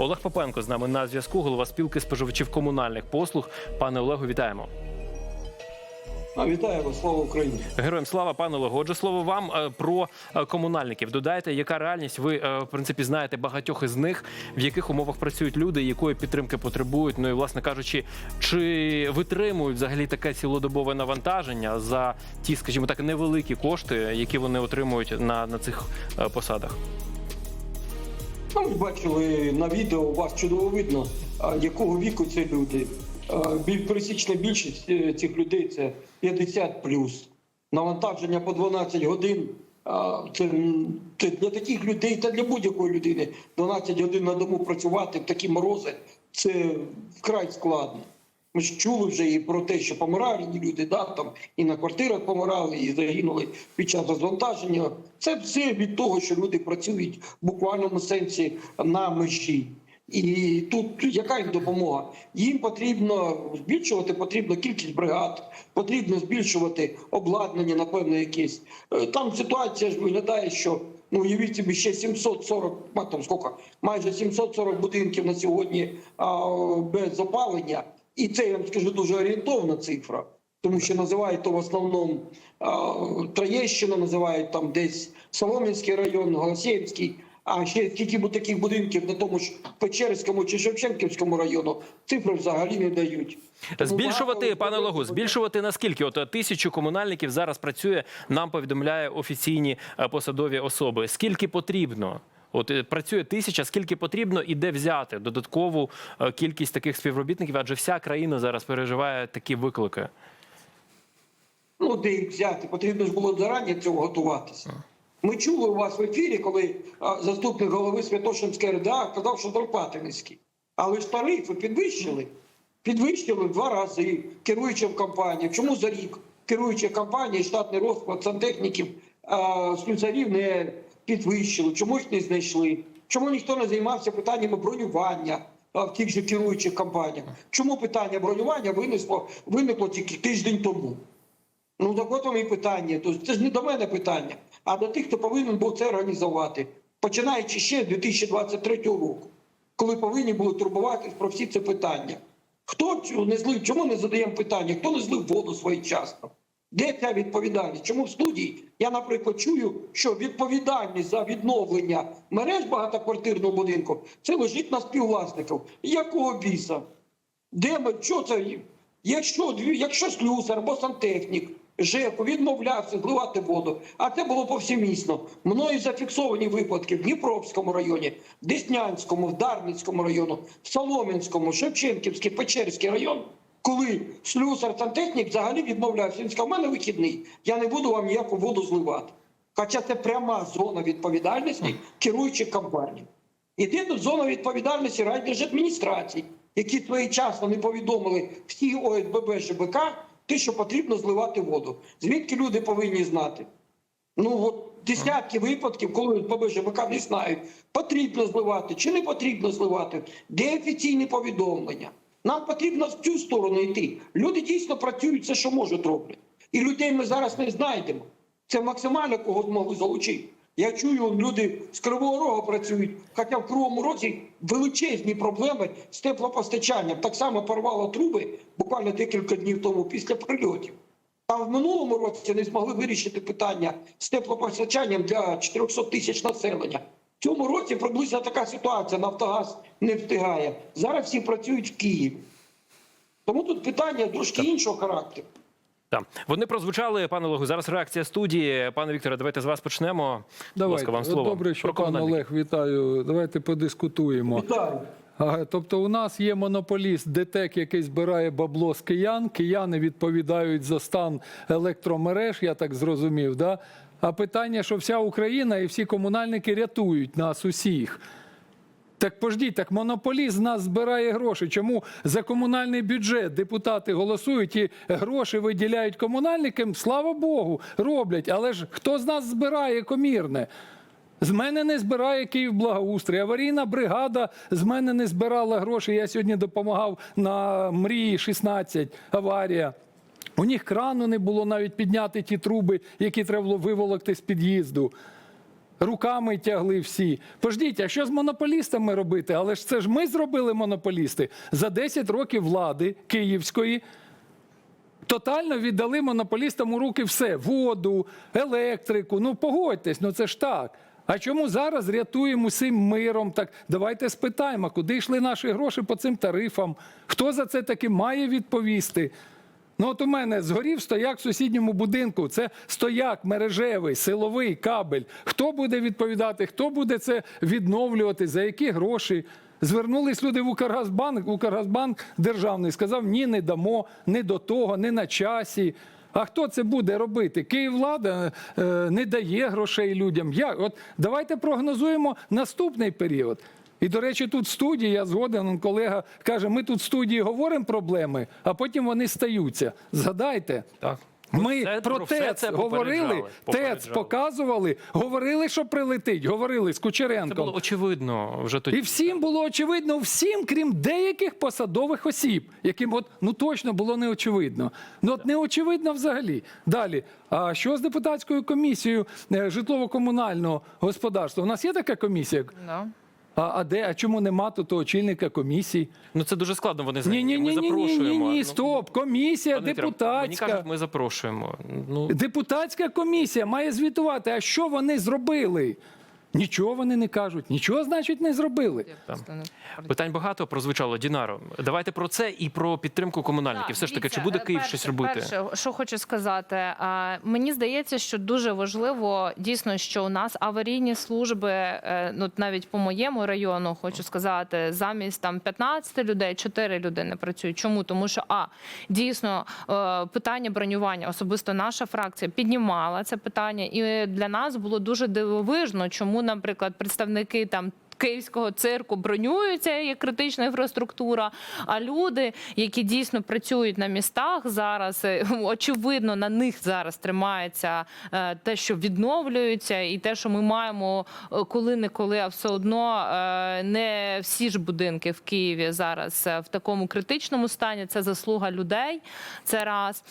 Олег Попенко з нами на зв'язку, голова спілки споживачів комунальних послуг. Пане Олегу, вітаємо. А, вітаю вас, слава Україні. Героям слава, пане Олегу. Отже, слово вам е, про е, комунальників. Додайте, яка реальність? Ви е, в принципі знаєте багатьох із них, в яких умовах працюють люди, якої підтримки потребують. Ну і власне кажучи, чи витримують взагалі таке цілодобове навантаження за ті, скажімо так, невеликі кошти, які вони отримують на, на цих посадах? Ну, ви бачили на відео, у вас чудово видно, якого віку це люди. Пересічна більшість е, цих людей це 50 Навантаження по 12 годин. Це, це для таких людей та для будь-якої людини 12 годин на дому працювати в такі морози це вкрай складно. Ми ж чули вже і про те, що помирали люди, да, там і на квартирах помирали, і загинули під час розвантаження. Це все від того, що люди працюють в буквальному сенсі на межі. І тут яка їм допомога? Їм потрібно збільшувати потрібно кількість бригад, потрібно збільшувати обладнання, напевно, якесь. Е, Там ситуація ж виглядає, що ну уявіть собі ще 740, ма, там скільки, майже 740 будинків на сьогодні а, без опалення. І це я вам скажу дуже орієнтовна цифра, тому що називають то в основному Троєщина, називають там десь Солом'янський район, Голосіївський. А ще скільки таких будинків на тому ж Печерському чи Шевченківському району цифри взагалі не дають. Збільшувати, пане Олегу, збільшувати наскільки? От е, тисячу комунальників зараз працює. Нам повідомляє офіційні е, посадові особи. Скільки потрібно? От е, працює тисяча, скільки потрібно і де взяти додаткову е, кількість таких співробітників? Адже вся країна зараз переживає такі виклики. Ну, де їх взяти? Потрібно ж було зарані цього готуватися. Ми чули у вас в ефірі, коли заступник голови Святошинської РДА казав, що зарплати низькі. Але ж тарифи підвищили. Підвищили в два рази керуючим компаніям. Чому за рік керуючі компанії, штатний розклад сантехніків, слюсарів не підвищили? Чому їх не знайшли? Чому ніхто не займався питаннями бронювання в тих же керуючих компаніях? Чому питання бронювання винесло, виникло тільки тиждень тому? Ну так от вам і питання. Тобто це ж не до мене питання, а до тих, хто повинен був це організувати, починаючи ще з 2023 року, коли повинні були турбуватись про всі ці питання. Хто не злив, чому не задаємо питання? Хто не злив воду своєчасно? Де ця відповідальність? Чому в студії я, наприклад, чую, що відповідальність за відновлення мереж багатоквартирного будинку це лежить на співвласників. Якого біса? Де ми що це? Якщо якщо слюсар або сантехнік ЖЕКу відмовлявся зливати воду, а це було повсімісно. Мною зафіксовані випадки в Дніпровському районі, Деснянському, в Дарницькому району, в Солом'янському, Шевченківський, Печерський район. Коли слюсар сантехнік взагалі відмовлявся, він сказав, у мене вихідний, я не буду вам ніяку воду зливати. Хоча це пряма зона відповідальності керуючих компаній. Тут зона відповідальності райдержадміністрацій, які своєчасно не повідомили всі ОСББ ЖБК, те, що потрібно зливати воду. Звідки люди повинні знати? Ну от десятки випадків, коли ОСББ ЖБК не знають, потрібно зливати чи не потрібно зливати. Де офіційні повідомлення? Нам потрібно в цю сторону йти. Люди дійсно працюють все, що можуть роблять. І людей ми зараз не знайдемо. Це максимально кого змогли залучити. Я чую, люди з Кривого Рогу працюють, хоча в Кривому Розі величезні проблеми з теплопостачанням. Так само порвало труби буквально декілька днів тому після прильотів. Там в минулому році не змогли вирішити питання з теплопостачанням для 400 тисяч населення. В цьому році приблизно така ситуація. Нафтогаз не встигає. Зараз всі працюють в Києві. Тому тут питання трошки іншого характеру. Так. Вони прозвучали, пане Олегу. Зараз реакція студії. Пане Вікторе, давайте з вас почнемо. Давайте. ласка, вам слово. Добре, що пан. Олег, вітаю. Давайте подискутуємо. Вітаю. Тобто, у нас є монополіст ДТЕК, який збирає бабло з киян. Кияни відповідають за стан електромереж, я так зрозумів. Да? А питання, що вся Україна і всі комунальники рятують нас усіх. Так пождіть, так монополіст з нас збирає гроші. Чому за комунальний бюджет депутати голосують і гроші виділяють комунальникам? Слава Богу, роблять. Але ж хто з нас збирає комірне? З мене не збирає Київ благоустрій. Аварійна бригада з мене не збирала гроші. Я сьогодні допомагав на мрії 16 аварія. У них крану не було навіть підняти ті труби, які треба було виволокти з під'їзду. Руками тягли всі. Пождіть, а що з монополістами робити? Але ж це ж ми зробили монополісти за 10 років влади київської. Тотально віддали монополістам у руки все: воду, електрику. Ну погодьтесь, ну це ж так. А чому зараз рятуємо усім миром? Так давайте спитаємо, куди йшли наші гроші по цим тарифам? Хто за це таки має відповісти? Ну, от у мене згорів стояк в сусідньому будинку. Це стояк мережевий, силовий кабель. Хто буде відповідати? Хто буде це відновлювати? За які гроші? Звернулись люди в Укргазбанк. Укргазбанк державний сказав: ні, не дамо, не до того, не на часі. А хто це буде робити? Київлада е, не дає грошей людям. Як? От давайте прогнозуємо наступний період. І, до речі, тут в студії я згоден, колега каже, ми тут в студії говоримо проблеми, а потім вони стаються. Згадайте. Так. Ми Це- про ТЕЦ це говорили, попереджали, ТЕЦ показували, говорили, що прилетить, говорили з Це Кучеренком. було очевидно вже тоді. І всім було очевидно, всім, крім деяких посадових осіб, яким от ну точно було не очевидно. Ну от не очевидно взагалі. Далі. А що з депутатською комісією е, житлово-комунального господарства? У нас є така комісія? Да. А, а де? А чому нема тут очільника комісії? Ну це дуже складно. Вони Ні, ні, ні, Ми ні, ні, ні, ні, Ну, стоп. Комісія пане Вікторе, Мені депутатська. кажуть, ми запрошуємо. Ну Депутатська комісія має звітувати, а що вони зробили? Нічого вони не кажуть, нічого, значить, не зробили. Не питань багато прозвучало. Дінаро, давайте про це і про підтримку комунальників. Так, Все ж таки, чи буде е, Київ перше- щось робити? Перше, що хочу сказати, а, мені здається, що дуже важливо дійсно, що у нас аварійні служби, е, ну навіть по моєму району, хочу сказати, замість там 15 людей, 4 людини працюють. Чому? Тому що а дійсно е, питання бронювання, особисто наша фракція піднімала це питання, і для нас було дуже дивовижно, чому, наприклад, представники там. Київського цирку бронюються як критична інфраструктура. А люди, які дійсно працюють на містах зараз, е, очевидно, на них зараз тримається е, те, що відновлюється, і те, що ми маємо е, коли-неколи, а все одно не всі ж будинки в Києві зараз в такому критичному стані. Це заслуга людей. Це раз.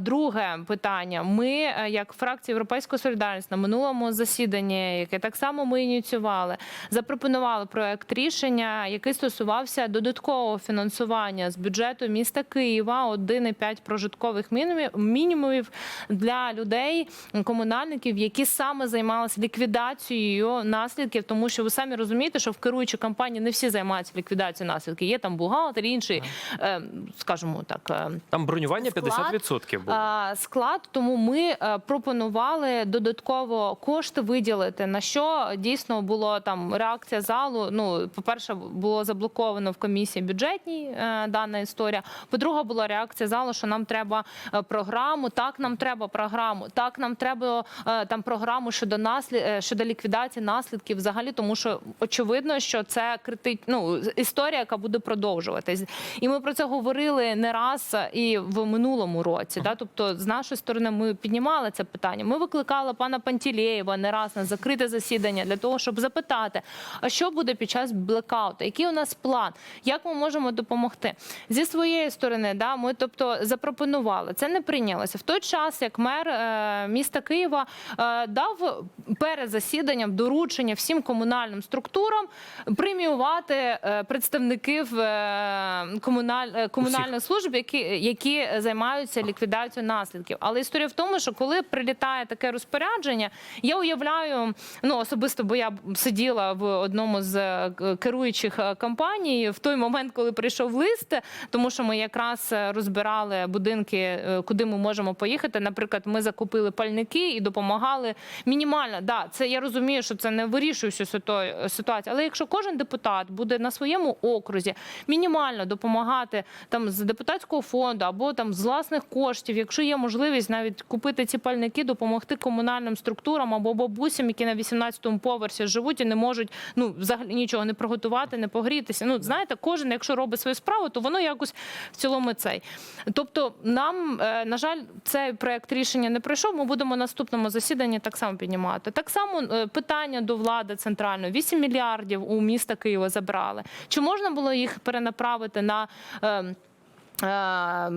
Друге питання. Ми, як фракція Європейської солідарності, на минулому засіданні, яке так само ми ініціювали, запропонували проект рішення, який стосувався додаткового фінансування з бюджету міста Києва 1,5 прожиткових мінімумів- для людей, комунальників, які саме займалися ліквідацією наслідків, тому що ви самі розумієте, що в керуючій компанії не всі займаються ліквідацією наслідків. Є там бухгалтер, інші, е, скажімо так. е, Там бронювання Склад, 50% було. склад. Тому ми е, пропонували додатково кошти виділити. На що дійсно було там реакція залу. Ну, по-перше, було заблоковано в комісії бюджетній е, дана історія. По-друге, була реакція залу, що нам треба е, програму. Так, нам треба програму. Так, нам треба е, там програму щодо наслід щодо ліквідації наслідків взагалі, тому що очевидно, що це крити... ну, історія, яка буде продовжуватись. І ми про це говорили не раз і в минулому році. Да? Тобто, з нашої сторони, ми піднімали це питання. Ми викликали пана Пантілєєва не раз на закрите засідання для того, щоб запитати, а що буде під час блекауту, який у нас план, як ми можемо допомогти зі своєї сторони. Да, ми тобто запропонували. Це не прийнялося в той час, як мер е, міста Києва е, дав перед засіданням доручення всім комунальним структурам преміювати е, представників е, комуналь, е, комунальних служб, які, які займаються ліквідацією наслідків. Але історія в тому, що коли прилітає таке розпорядження, я уявляю, ну особисто, бо я сиділа в одному з е, керуючих е, компаній в той момент, коли прийшов лист, тому що ми якраз е, розбирали будинки, куди ми можемо поїхати. Наприклад, ми закупили пальники і допомагали мінімально. Да, це я розумію, що це не вирішує всю ситуацію. Але якщо кожен депутат буде на своєму окрузі мінімально допомагати там з депутатського фонду або там з власних коштів, якщо є можливість навіть купити ці пальники, допомогти комунальним структурам або бабусям, які на 18-му поверсі живуть і не можуть ну взагалі нічого не приготувати, не погрітися. Ну знаєте, кожен, якщо робить свою справу, то воно якось в цілому цей. Тобто, нам е, на жаль, цей проект рішення не пройшов. Ми будемо на наступному засіданні так само піднімати. Так само е, питання до влади центральної 8 мільярдів у міста Києва забрали. Чи можна було їх перенаправити на? Е,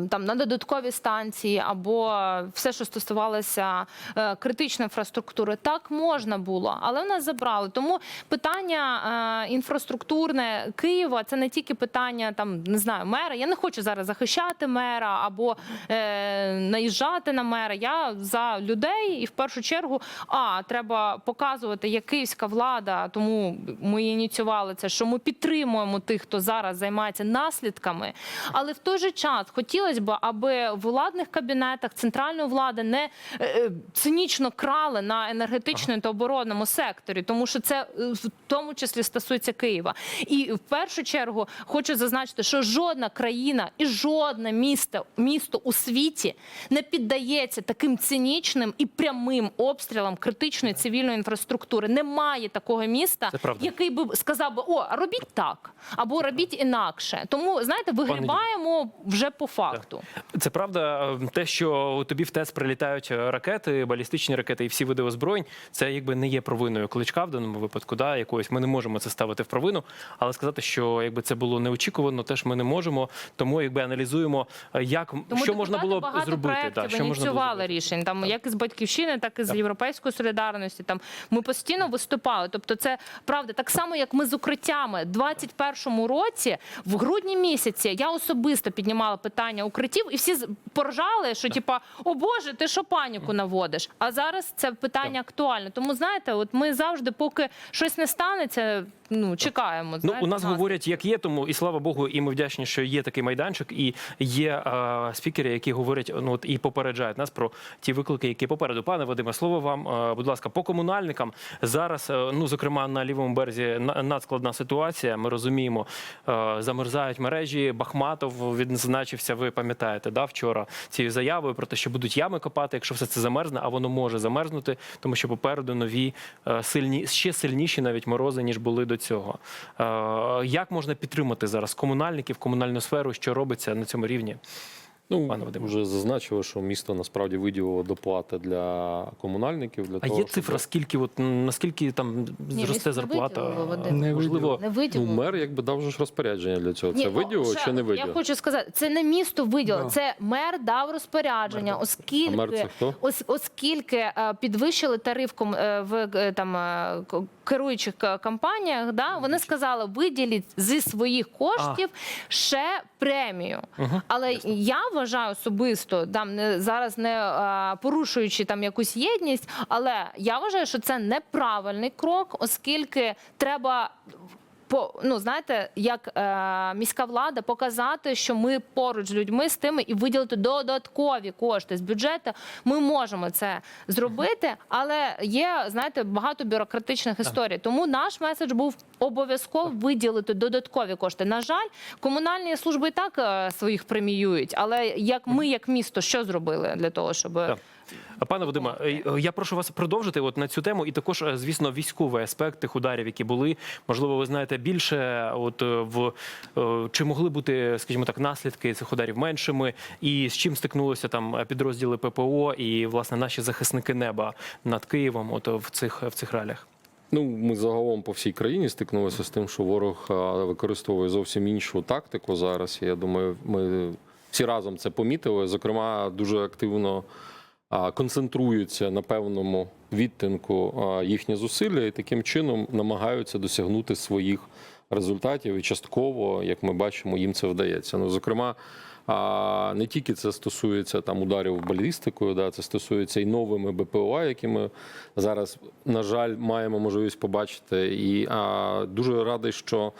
там на додаткові станції або все, що стосувалося е, критичної інфраструктури, так можна було, але в нас забрали. Тому питання е, інфраструктурне Києва це не тільки питання там не знаю мера. Я не хочу зараз захищати мера або е, наїжджати на мера. Я за людей, і в першу чергу, а треба показувати, як київська влада, тому ми ініціювали це, що ми підтримуємо тих, хто зараз займається наслідками. Але в той же час хотілося б, аби в владних кабінетах центральної влади не е, цинічно крали на енергетичному та оборонному секторі, тому що це е, в тому числі стосується Києва. І в першу чергу хочу зазначити, що жодна країна і жодне місто, місто у світі не піддається таким цинічним і прямим обстрілам критичної цивільної інфраструктури. Немає такого міста, який би сказав би: о, робіть так або робіть інакше. Тому знаєте, вигрібаємо вже по факту. Це правда, е, те, що тобі в ТЕЦ прилітають е, ракети, балістичні ракети і всі види озброєнь, це якби не є провиною кличка в даному випадку. Да, якоїсь ми не можемо це ставити в провину, але сказати, що якби це було неочікувано, теж ми не можемо. Тому якби аналізуємо, е, як Тому що можна було б зробити. проєктів Да, що можна було зробити. рішень, там як із батьківщини, так і з європейської солідарності. Там ми постійно виступали. Тобто, це правда, так само як ми з укриттями. У 21-му році, в грудні місяці, я особисто піднімала питання укриттів, і всі поржали, що типа, о Боже, ти що паніку наводиш? А зараз це питання актуальне. Тому знаєте, от ми завжди, поки щось не станеться, ну чекаємо. Ну, у нас нас. говорять, як є, тому і слава Богу, і ми вдячні, що є такий майданчик, і є е, спікери, які говорять ну от і попереджають нас про ті виклики, які попереду. Пане Вадиме, слово вам, е, будь ласка, по комунальникам зараз, е, ну зокрема на лівому березі на- надскладна ситуація. Ми розуміємо, е, замерзають мережі. Бахматов відзначився. Ви пам'ятаєте, да, вчора цією заявою про те, що будуть ями копати, якщо все це замерзне, а воно може замерзнути, тому що попереду нові е, сильні ще сильніші навіть морози, ніж були до цього. Е, Як можна підтримати зараз комунальників, комунальну сферу, що робиться на цьому рівні? Ну, Пане Вадиме. вже зазначили, що місто насправді виділило доплати для комунальників. Для А того, є цифра, щоб... скільки от наскільки там Ні, зросте не зарплата? виділило, Вадим. Не Можливо, Не Ну, мер якби дав ж розпорядження для цього. Це Ні, ну, виділило чи не виділо? Я хочу сказати, це не місто виділило, Да. це мер дав розпорядження, оскільки А мер це хто? ос- оскільки е, підвищили тариф ком- е, в там керуючих к- компаніях. Да, вони сказали, виділіть зі своїх коштів ще премію. Але я вважаю особисто там не зараз не а, порушуючи там якусь єдність, але я вважаю, що це неправильний крок, оскільки треба по ну знаєте, як е, міська влада показати, що ми поруч з людьми з тими і виділити додаткові кошти з бюджету. Ми можемо це зробити, але є знаєте багато бюрократичних історій. Тому наш меседж був обов'язково виділити додаткові кошти. На жаль, комунальні служби і так е, своїх преміюють. Але як ми, як місто, що зробили для того, щоб Пане Вадиме, е, я прошу вас продовжити от на цю тему, і також, е, звісно, військовий аспект тих ударів, які були. Можливо, ви знаєте більше. От е, в е, чи могли бути, скажімо так, наслідки цих ударів меншими, і з чим стикнулися там підрозділи ППО і власне наші захисники неба над Києвом, от в цих в цих реаліях. Ну, ми загалом по всій країні стикнулися з тим, що ворог використовує зовсім іншу тактику зараз. Я думаю, ми всі разом це помітили. Зокрема, дуже активно концентруються на певному відтинку їхні зусилля і таким чином намагаються досягнути своїх результатів. І частково, як ми бачимо, їм це вдається. Ну, зокрема. А не тільки це стосується там ударів балістикою, да, це стосується і новими БПЛА, які ми зараз, на жаль, маємо можливість побачити. І а, дуже радий, що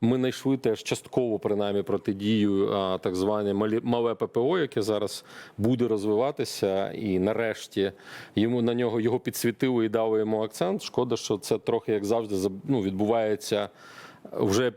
ми знайшли теж частково принаймні протидію так зване мале ППО, яке зараз буде розвиватися, і нарешті йому на нього його підсвітили і дали йому акцент. Шкода, що це трохи як завжди ну, відбувається вже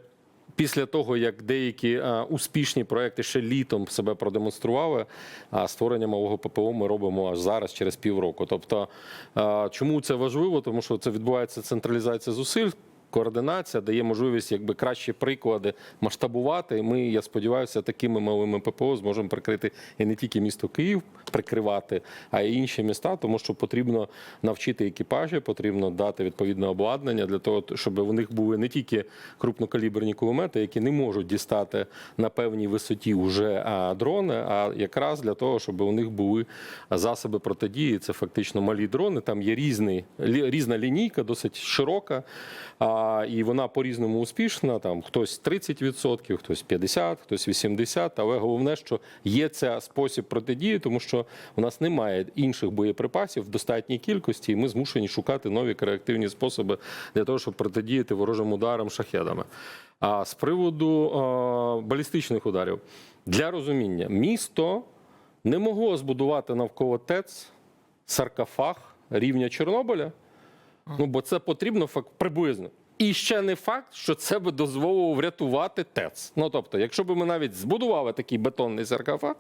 після того, як деякі а, успішні проекти ще літом себе продемонстрували, а створення малого ППО ми робимо аж зараз, через півроку. Тобто, а, чому це важливо? Тому що це відбувається централізація зусиль. Координація, дає можливість якби кращі приклади масштабувати. І ми, я сподіваюся, такими малими ППО зможемо прикрити і не тільки місто Київ прикривати, а й інші міста, тому що потрібно навчити екіпажі, потрібно дати відповідне обладнання для того, щоб у них були не тільки крупнокаліберні кулемети, які не можуть дістати на певній висоті вже дрони, а якраз для того, щоб у них були засоби протидії. Це фактично малі дрони. Там є різний, різна лінійка, досить широка, а, і вона по-різному успішна. Там хтось 30%, хтось 50%, хтось 80%. Але головне, що є це спосіб протидії, тому що у нас немає інших боєприпасів в достатній кількості, і ми змушені шукати нові креативні способи для того, щоб протидіяти ворожим ударам шахедами. А з приводу е, балістичних ударів для розуміння, місто не могло збудувати навколо ТЕЦ саркофаг рівня Чорнобиля. Ну, бо це потрібно приблизно. І ще не факт, що це би дозволило врятувати ТЕЦ. Ну тобто, якщо б ми навіть збудували такий бетонний саркофаг,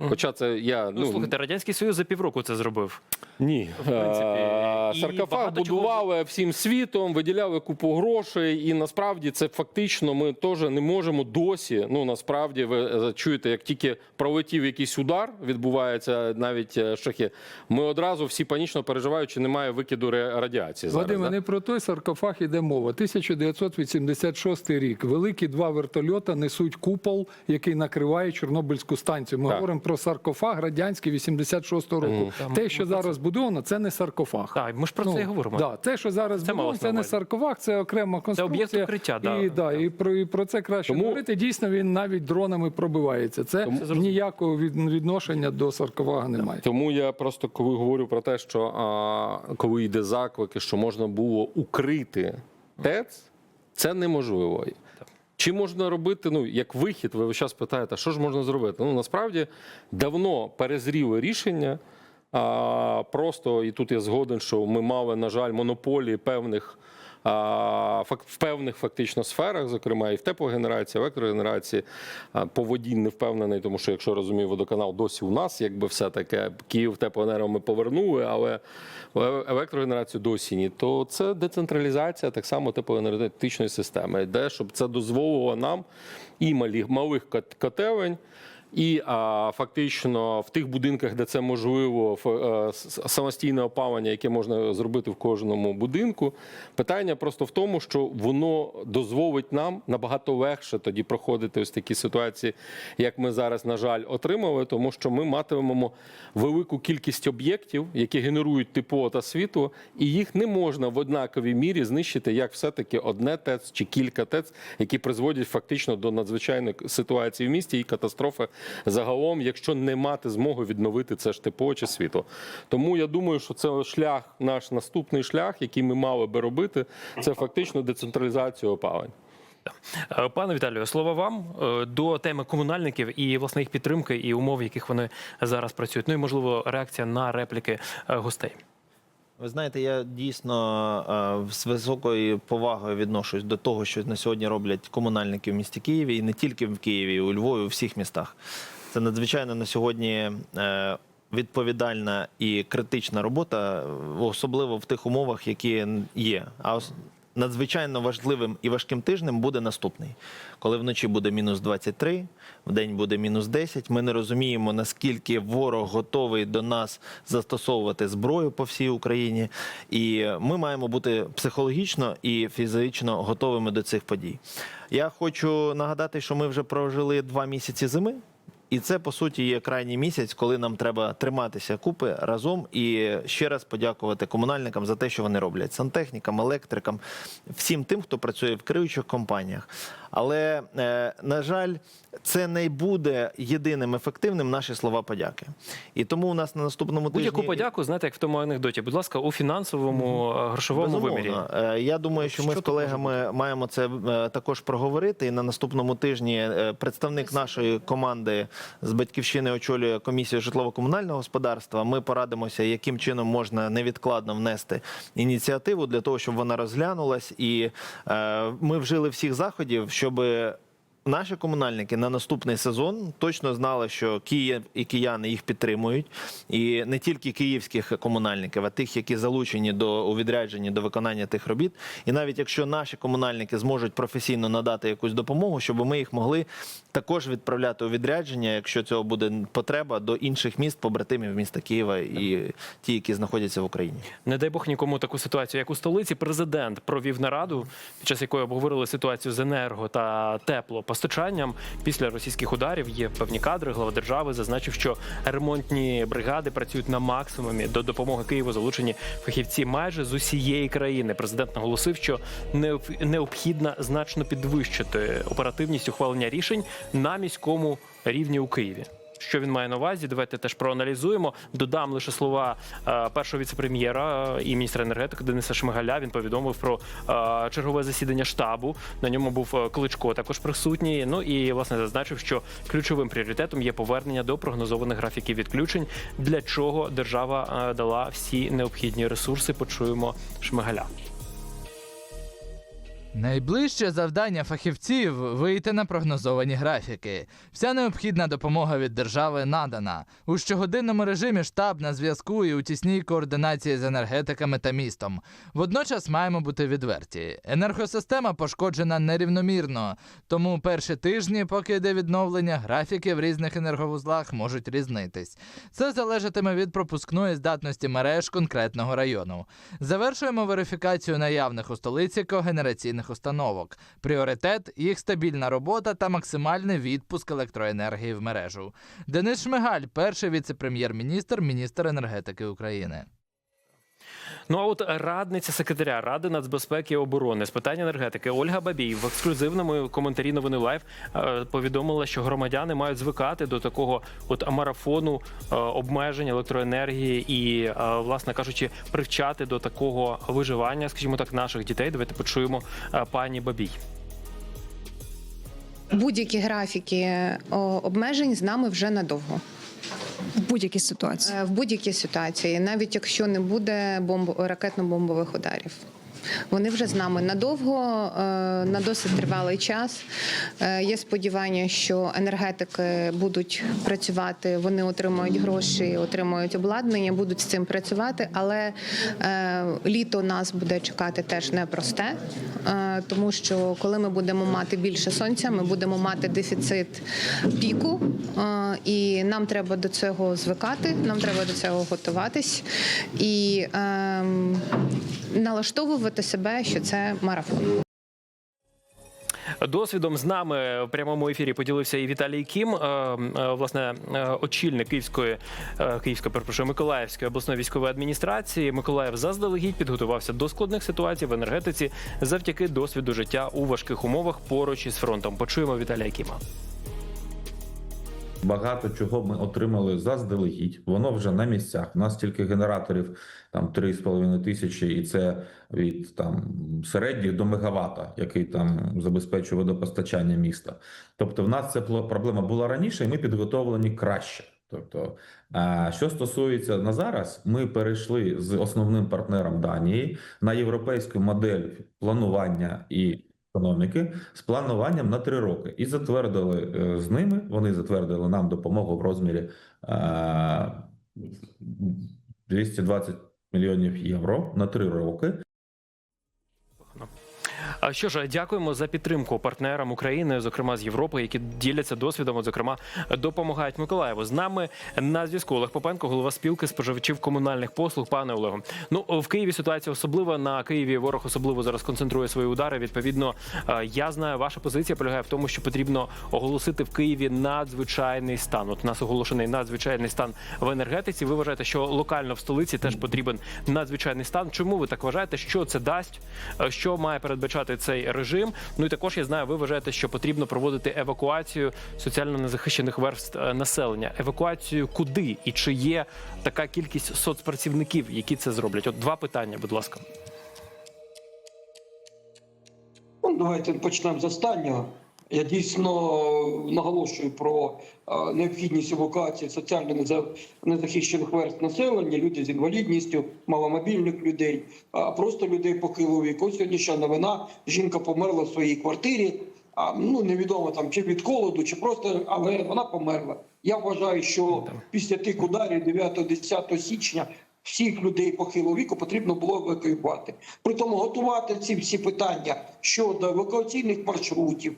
хоча це я Ну, слухайте, радянський союз за півроку це зробив. ні, принципі, Е, і саркофаг багато чого- будували всім світом, виділяли купу грошей, і насправді це фактично ми теж не можемо досі. Ну насправді ви е, чуєте, як тільки пролетів якийсь удар, відбувається навіть е, шахи. Ми одразу всі панічно переживають, чи немає викиду ре- радіації. Зараз, Вадиме, да? не про той саркофаг іде мова. 1986 рік. Великі два вертольота несуть купол, який накриває Чорнобильську станцію. Ми Так. говоримо про саркофаг радянський 86 року. Те, що зараз будовано, це не саркофаг. Так, ми ж про це і говоримо. Да, те, що зараз Це будовано, це не саркофаг, це окрема конструкція. об'єкт укриття, да. І, да, і, про, і про це краще Тому- говорити. Дійсно, він навіть дронами пробивається. Це ніякого відношення до саркофага немає. Тому я просто коли говорю про те, що а, коли йде заклики, що можна було укрити ТЕЦ, це неможливо. Чи можна робити, ну як вихід, ви зараз питаєте, що ж можна зробити? Ну насправді давно перезріло рішення. А, просто і тут я згоден, що ми мали, на жаль, монополії певних. В певних фактично сферах, зокрема і в теплогенерації, електрогенерації, по воді не впевнений, тому що, якщо розумію, водоканал досі у нас, якби все таке Київ теплоенерго ми повернули, але в електрогенерацію досі ні. То це децентралізація так само теплоенергетичної системи, де щоб це дозволило нам і малі, малих кот- котелень. І фактично в тих будинках, де це можливо, е, самостійне опалення, яке можна зробити в кожному будинку. Питання просто в тому, що воно дозволить нам набагато легше тоді проходити ось такі ситуації, як ми зараз, на жаль, отримали, тому що ми матимемо велику кількість об'єктів, які генерують тепло та світло, і їх не можна в однаковій мірі знищити, як все-таки одне ТЕЦ чи кілька ТЕЦ, які призводять фактично до надзвичайної ситуації в місті і катастрофи загалом, якщо не мати змоги відновити це ж тепло чи світло. Тому я думаю, що це шлях, наш наступний шлях, який ми мали би робити, це фактично децентралізація опалень. Е, Пане Віталію, слово вам е, до теми комунальників і власне їх підтримки і умов, в яких вони зараз працюють. Ну і можливо реакція на репліки е, гостей. Ви знаєте, я дійсно е, з високою повагою відношусь до того, що на сьогодні роблять комунальники в місті Києві, і не тільки в Києві, у Львові, у всіх містах. Це надзвичайно на сьогодні е, відповідальна і критична робота, особливо в тих умовах, які є. А надзвичайно важливим і важким тижнем буде наступний, коли вночі буде мінус 23, в день буде мінус 10. Ми не розуміємо, наскільки ворог готовий до нас застосовувати зброю по всій Україні, і ми маємо бути психологічно і фізично готовими до цих подій. Я хочу нагадати, що ми вже прожили два місяці зими. І це по суті є крайній місяць, коли нам треба триматися купи разом і ще раз подякувати комунальникам за те, що вони роблять сантехнікам, електрикам, всім тим, хто працює в керуючих компаніях. Але е, на жаль, це не буде єдиним ефективним наші слова подяки. І тому у нас на наступному тижні Будь-яку подяку, знаєте, як в тому анекдоті. Будь ласка, у фінансовому е, грошовому вимірі. Безумовно. Е, Я думаю, що ми з колегами маємо це також проговорити. І на наступному тижні представник нашої команди з батьківщини очолює комісію житлово-комунального господарства. Ми порадимося, яким чином можна невідкладно внести ініціативу для того, щоб вона розглянулась, і е, ми вжили всіх заходів, щоб наші комунальники на наступний сезон точно знали, що Київ і кияни їх підтримують, і не тільки київських комунальників, а тих, які залучені до у відрядженні до виконання тих робіт. І навіть якщо наші комунальники зможуть професійно надати якусь допомогу, щоб ми їх могли також відправляти у відрядження, якщо цього буде потреба, до інших міст, побратимів міста Києва і ті, які знаходяться в Україні. Не дай Бог нікому таку ситуацію, як у столиці. Президент провів нараду, під час якої обговорили ситуацію з енерго та теплопостачанням. Після російських ударів є певні кадри. Глава держави зазначив, що ремонтні бригади працюють на максимумі. До допомоги Києву залучені фахівці майже з усієї країни. Президент наголосив, що необхідно значно підвищити оперативність ухвалення рішень на міському рівні у Києві. Що він має на увазі? Давайте теж проаналізуємо. Додам лише слова е, першого віцепрем'єра е, і міністра енергетики Дениса Шмигаля. Він повідомив про е, чергове засідання штабу. На ньому був Кличко також присутній. Ну і власне зазначив, що ключовим пріоритетом є повернення до прогнозованих графіків відключень, для чого держава дала всі необхідні ресурси. Почуємо Шмигаля. Найближче завдання фахівців вийти на прогнозовані графіки. Вся необхідна допомога від держави надана. У щогодинному режимі штаб на зв'язку і у тісній координації з енергетиками та містом. Водночас маємо бути відверті. Енергосистема пошкоджена нерівномірно, тому перші тижні, поки йде відновлення, графіки в різних енерговузлах можуть різнитись. Це залежатиме від пропускної здатності мереж конкретного району. Завершуємо верифікацію наявних у столиці когенераційних установок. Пріоритет їх стабільна робота та максимальний відпуск електроенергії в мережу. Денис Шмигаль, перший віце-прем'єр-міністр, міністр енергетики України. Ну а от радниця секретаря Ради нацбезпеки і оборони з питань енергетики Ольга Бабій в ексклюзивному коментарі новини Лайв е, повідомила, що громадяни мають звикати до такого от марафону е, обмежень електроенергії і, е, власне кажучи, привчати до такого виживання, скажімо так, наших дітей. Давайте почуємо пані Бабій. Будь-які графіки обмежень з нами вже надовго. В будь-якій ситуації. Е, В будь-якій ситуації, навіть якщо не буде бомб... ракетно-бомбових ударів. Вони вже з нами надовго, е, на досить тривалий час. Е, Є сподівання, що енергетики будуть працювати, вони отримують гроші, отримують обладнання, будуть з цим працювати. Але е, літо нас буде чекати теж непросте, тому що коли ми будемо мати більше сонця, ми будемо мати дефіцит піку, і нам треба до цього звикати, нам треба до цього готуватись і ем, налаштовувати себе, що це марафон. Досвідом з нами в прямому ефірі поділився і Віталій Кім, е, е, власне, е, очільник Київської Київської, перепрошую, Миколаївської обласної військової адміністрації. Миколаїв заздалегідь підготувався до складних ситуацій в енергетиці завдяки досвіду життя у важких умовах поруч із фронтом. Почуємо Віталія Кіма. Багато чого ми отримали заздалегідь. Воно вже на місцях. У нас тільки генераторів там 3,5 тисячі, і це від там середніх до мегавата, який там забезпечує водопостачання міста. Тобто, в нас ця проблема була раніше, і ми підготовлені краще. Тобто, а що стосується на зараз, ми перейшли з основним партнером Данії на європейську модель планування і економіки з плануванням на три роки і затвердили е, з ними. Вони затвердили нам допомогу в розмірі е, 220 мільйонів євро на три роки. А що ж, дякуємо за підтримку партнерам України, зокрема з Європи, які діляться досвідом, от, зокрема, допомагають Миколаєву. З нами на зв'язку Олег Попенко, голова спілки споживачів комунальних послуг. Пане Олегу, ну в Києві ситуація особлива. На Києві ворог особливо зараз концентрує свої удари. Відповідно, е, я знаю, ваша позиція полягає в тому, що потрібно оголосити в Києві надзвичайний стан. От у нас оголошений надзвичайний стан в енергетиці. Ви вважаєте, що локально в столиці теж потрібен надзвичайний стан? Чому ви так вважаєте? Що це дасть? Е, Що має передбачати цей режим? Ну і також я знаю, ви вважаєте, що потрібно проводити евакуацію соціально незахищених верств е, населення. Евакуацію куди і чи є така кількість соцпрацівників, які це зроблять? От два питання, будь ласка. Ну, давайте почнемо з останнього. Я дійсно наголошую про е, необхідність евакуації соціально неза- незахищених верств населення, людей з інвалідністю, маломобільних людей, просто людей похилого віку. Ось Сьогоднішня новина. Жінка померла в своїй квартирі, ну невідомо там чи від холоду, чи просто, але вона померла. Я вважаю, що після тих ударів 9-10 січня всіх людей похилого віку потрібно було евакуювати. При тому готувати ці всі питання щодо евакуаційних маршрутів,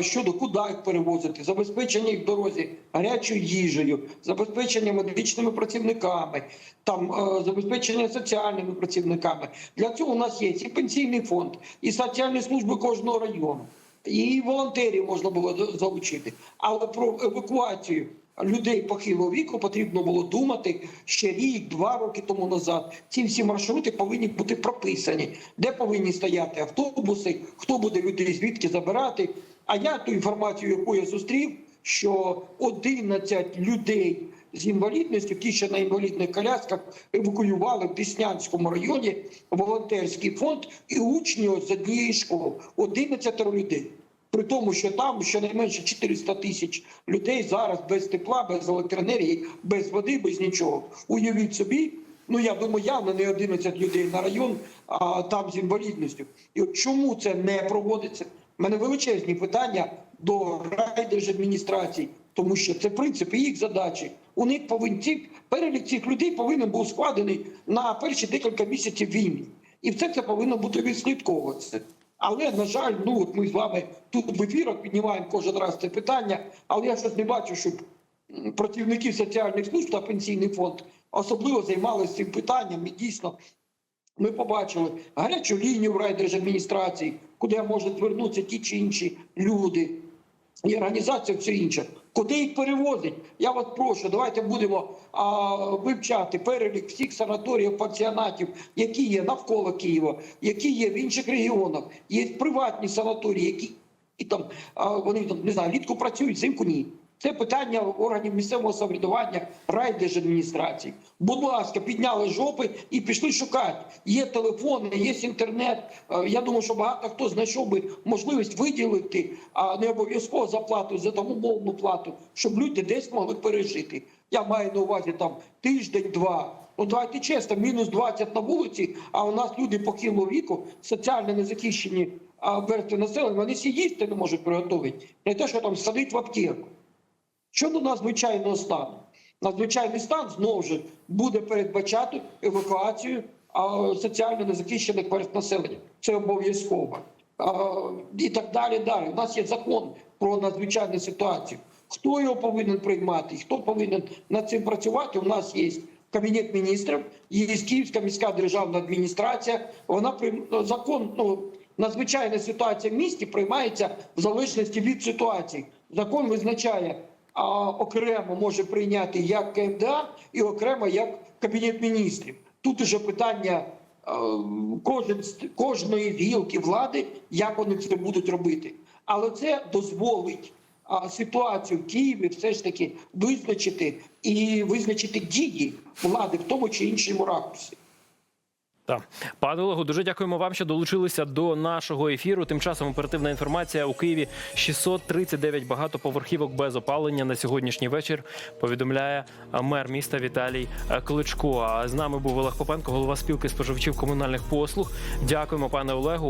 щодо куди їх перевозити, забезпечення їх дорозі гарячою їжею, забезпечення медичними працівниками, там е, забезпечення соціальними працівниками. Для цього у нас є і пенсійний фонд, і соціальні служби кожного району. І волонтерів можна було залучити, але про евакуацію людей похилого віку потрібно було думати ще рік, два роки тому назад. Ці всі маршрути повинні бути прописані, де повинні стояти автобуси, хто буде людей звідки забирати. А я ту інформацію, яку я зустрів, що 11 людей з інвалідністю, ті, що на інвалідних колясках, евакуювали в Деснянському районі волонтерський фонд і учні з однієї школи. 11 людей. При тому, що там щонайменше 400 тисяч людей зараз без тепла, без електроенергії, без води, без нічого. Уявіть собі, ну я думаю, явно не 11 людей на район, а там з інвалідністю. І от чому це не проводиться? У мене величезні питання до райдержадміністрацій, тому що це в принципі їх задачі. У них повинні ці перелік цих людей повинен був складений на перші декілька місяців війни, і все це повинно бути відслідковуватися. Але на жаль, ну от ми з вами тут в ефірах піднімаємо кожен раз це питання, але я щось не бачу, щоб працівників соціальних служб та пенсійний фонд особливо займалися цим питанням. І дійсно ми побачили гарячу лінію в райдержадміністрації, куди можуть звернутися ті чи інші люди і організація все інше. Куди їх перевозить? Я вас прошу, давайте будемо а, вивчати перелік всіх санаторіїв, пансіонатів, які є навколо Києва, які є в інших регіонах. Є приватні санаторії, які і там а, вони там не знаю, літку працюють, зимку ні. Це питання органів місцевого самоврядування, райдержадміністрації. Будь ласка, підняли жопи і пішли шукати. Є телефони, є інтернет. Е, Я думаю, що багато хто знайшов би можливість виділити, а не обов'язково за плату, за тому мовну плату, щоб люди десь могли пережити. Я маю на увазі там тиждень-два. Ну давайте чесно, мінус 20 на вулиці, а у нас люди похилого віку, соціально незахищені верстви населення, вони всі їсти не можуть приготувати. Не те, що там садить в аптеку. Щодо надзвичайного стану, надзвичайний стан знову ж буде передбачати евакуацію соціально незахищених верств населення. Це обов'язково. І так далі. Далі. У нас є закон про надзвичайну ситуацію. Хто його повинен приймати, хто повинен над цим працювати? У нас є кабінет міністрів, є Київська міська державна адміністрація. Вона прийм... закон, ну надзвичайна ситуація в місті приймається в залежності від ситуації. Закон визначає окремо може прийняти як КМДА і окремо як Кабінет міністрів. Тут уже питання е, кожен, кожної гілки влади, як вони це будуть робити. Але це дозволить ситуацію в Києві все ж таки визначити і визначити дії влади в тому чи іншому ракурсі. Так. Пане Олегу, дуже дякуємо вам, що долучилися до нашого ефіру. Тим часом оперативна інформація у Києві 639 багатоповерхівок без опалення на сьогоднішній вечір. Повідомляє мер міста Віталій Кличко. А з нами був Олег Попенко, голова спілки споживачів комунальних послуг. Дякуємо, пане Олегу.